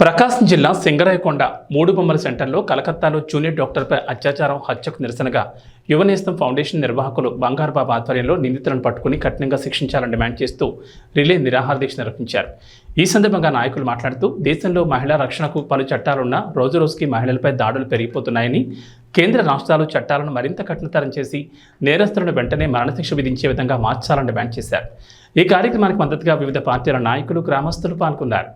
ప్రకాశం జిల్లా సింగరాయకొండ మూడు బొమ్మల సెంటర్లో కలకత్తాలో జూనియర్ డాక్టర్పై అత్యాచారం హత్యకు నిరసనగా యువనేస్తం ఫౌండేషన్ నిర్వాహకులు బంగారుబాబు ఆధ్వర్యంలో నిందితులను పట్టుకుని కఠినంగా శిక్షించాలని డిమాండ్ చేస్తూ రిలే నిరాహార దీక్ష నిర్వహించారు. ఈ సందర్భంగా నాయకులు మాట్లాడుతూ దేశంలో మహిళా రక్షణకు పలు చట్టాలున్నా రోజురోజుకి మహిళలపై దాడులు పెరిగిపోతున్నాయని కేంద్ర రాష్ట్రాలు చట్టాలను మరింత కఠినతరం చేసి నేరస్తులను వెంటనే మరణశిక్ష విధించే విధంగా మార్చాలని డిమాండ్ చేశారు. ఈ కార్యక్రమానికి మద్దతుగా వివిధ పార్టీల నాయకులు గ్రామస్తులు పాల్గొన్నారు.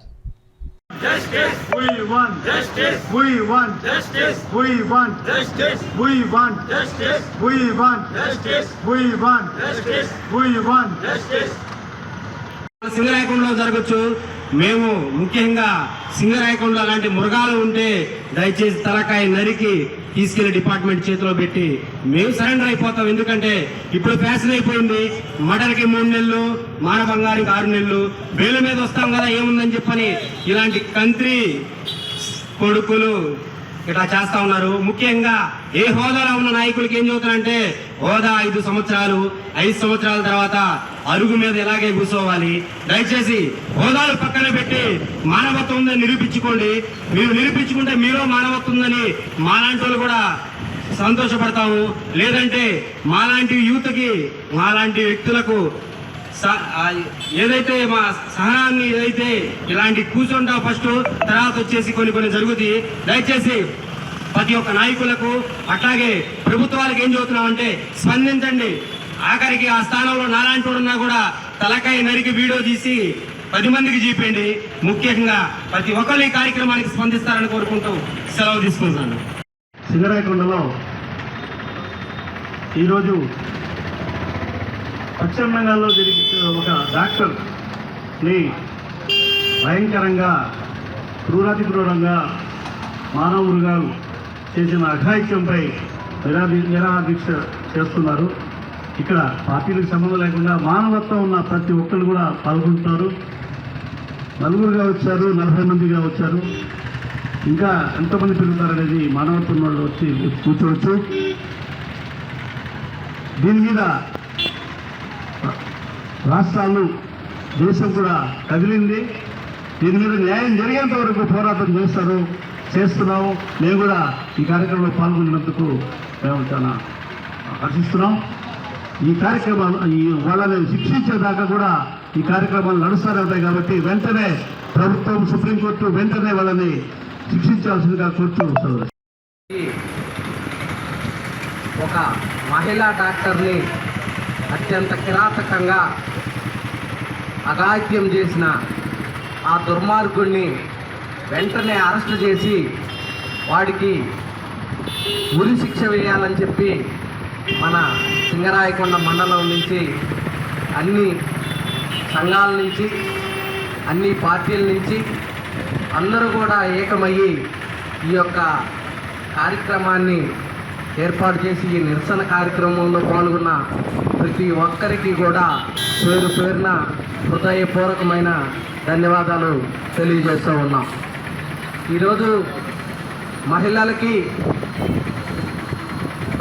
సింగరాయకొండలో జరగచ్చు. మేము ముఖ్యంగా సింగరాయకుండ లాంటి మృగాలు ఉంటే దయచేసి తలకాయ నరికి తీసుకెళ్ళి డిపార్ట్మెంట్ చేతిలో పెట్టి మేము సరెండర్ అయిపోతాం. ఎందుకంటే ఇప్పుడు ఫ్యాషన్ అయిపోయింది. మటన్కి మూడు నెలలు మానభంగానికి ఆరు నెలలు. వేల మీద వస్తాం కదా ఏముందని చెప్పని ఇలాంటి కంత్రి కొడుకులు ఇట్లా చేస్తా ఉన్నారు. ముఖ్యంగా ఏ హోదాలో ఉన్న నాయకులకి ఏం చదువుతారంటే హోదా ఐదు సంవత్సరాలు ఐదు సంవత్సరాల తర్వాత అరుగు మీద ఎలాగే కూర్చోవాలి. దయచేసి హోదాలు పక్కన పెట్టి మానవత్వం ఉందని నిరూపించుకోండి. మీరు నిరూపించుకుంటే మీలో మానవత్వం ఉందని మాలాంటి వాళ్ళు కూడా సంతోషపడతాము. లేదంటే మాలాంటి యూత్కి మాలాంటి వ్యక్తులకు ఏదైతే మా సహనాన్ని ఏదైతే ఇలాంటి కూర్చుంటా ఫస్ట్ తర్వాత వచ్చేసి కొన్ని కొన్ని జరుగుతాయి. దయచేసి ప్రతి ఒక్క నాయకులకు అట్లాగే ప్రభుత్వాలకు ఏం చదువుతున్నామంటే స్పందించండి. ఆఖరికి ఆ స్థానంలో నాలాంటి వాడు ఉన్నా కూడా తలకాయ నరికి వీడియో తీసి పది మందికి చూపండి ముఖ్యంగా ప్రతి ఒక్కరు ఈ కార్యక్రమానికి స్పందిస్తారని కోరుకుంటూ సెలవు తీసుకుంటాను సింగరాయకొండలో ఈరోజు పశ్చిమ బెంగాల్లో జరిగి ఒక డాక్టర్ని భయంకరంగా క్రూరాతి క్రూరంగా మానవ చేసిన అఘాయిత్యంపై నిరాది నిరాదీక్ష చేస్తున్నారు. ఇక్కడ పార్టీలకు సంబంధం లేకుండా మానవత్వం ఉన్న ప్రతి ఒక్కరు కూడా పాల్గొంటున్నారు. నలుగురుగా వచ్చారు నలభై మందిగా వచ్చారు. ఇంకా ఎంతమంది పెరుగుతారనేది మానవత్వం వాళ్ళు వచ్చి కూర్చోవచ్చు. దీని మీద రాష్ట్రాలు దేశం కూడా కదిలింది. దీని మీద న్యాయం జరిగేంత వరకు పోరాటం చేస్తారు చేస్తున్నాము. మేము కూడా ఈ కార్యక్రమంలో పాల్గొన్నందుకు మేము చాలా హర్షిస్తున్నాం ఈ కార్యక్రమాలు ఈ వాళ్ళని శిక్షించేదాకా కూడా ఈ కార్యక్రమాలు నడుస్తూనే ఉంటాయి కాబట్టి వెంటనే ప్రభుత్వం సుప్రీంకోర్టు వెంటనే వాళ్ళని శిక్షించాల్సిందిగా కోరుతూ ఒక మహిళా డాక్టర్ని అత్యంత కిరాతకంగా అగాధ్యం చేసిన ఆ దుర్మార్గుడిని వెంటనే అరెస్ట్ చేసి వాడికి ఉరి శిక్ష వేయాలని చెప్పి మన సింగరాయకొండ మండలం నుంచి అన్ని సంఘాల నుంచి అన్ని పార్టీల నుంచి అందరూ కూడా ఏకమయ్యి ఈ యొక్క కార్యక్రమాన్ని ఏర్పాటు చేసి ఈ నిరసన కార్యక్రమంలో పాల్గొన్న ప్రతి ఒక్కరికి కూడా పేరు పేరున హృదయపూర్వకమైన ధన్యవాదాలు తెలియజేస్తూ ఉన్నాం. ఈరోజు మహిళలకి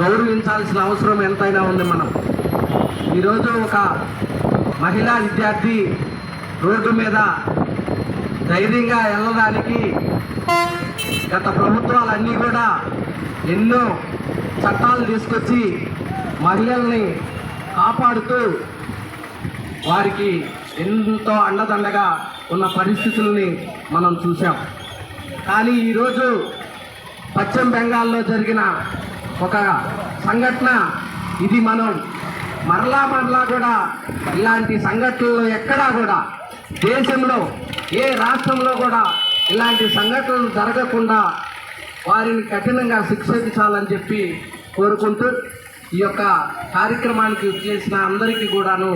గౌరవించాల్సిన అవసరం ఎంతైనా ఉంది మనం. ఈరోజు ఒక మహిళా విద్యార్థి రోడ్డు మీద ధైర్యంగా వెళ్ళడానికి గత ప్రభుత్వాలన్నీ కూడా ఎన్నో చట్టాలు తీసుకొచ్చి మహిళల్ని కాపాడుతూ వారికి ఎంతో అండదండగా ఉన్న పరిస్థితుల్ని మనం చూసాం కానీ ఈరోజు పశ్చిమ బెంగాల్లో జరిగిన ఒక సంఘటన ఇది మనం మరలా మరలా కూడా ఇలాంటి సంఘటనలు ఎక్కడా కూడా దేశంలో ఏ రాష్ట్రంలో కూడా ఇలాంటి సంఘటనలు జరగకుండా వారిని కఠినంగా శిక్షించాలని చెప్పి కోరుకుంటూ ఈ యొక్క కార్యక్రమానికి చేసిన అందరికీ కూడాను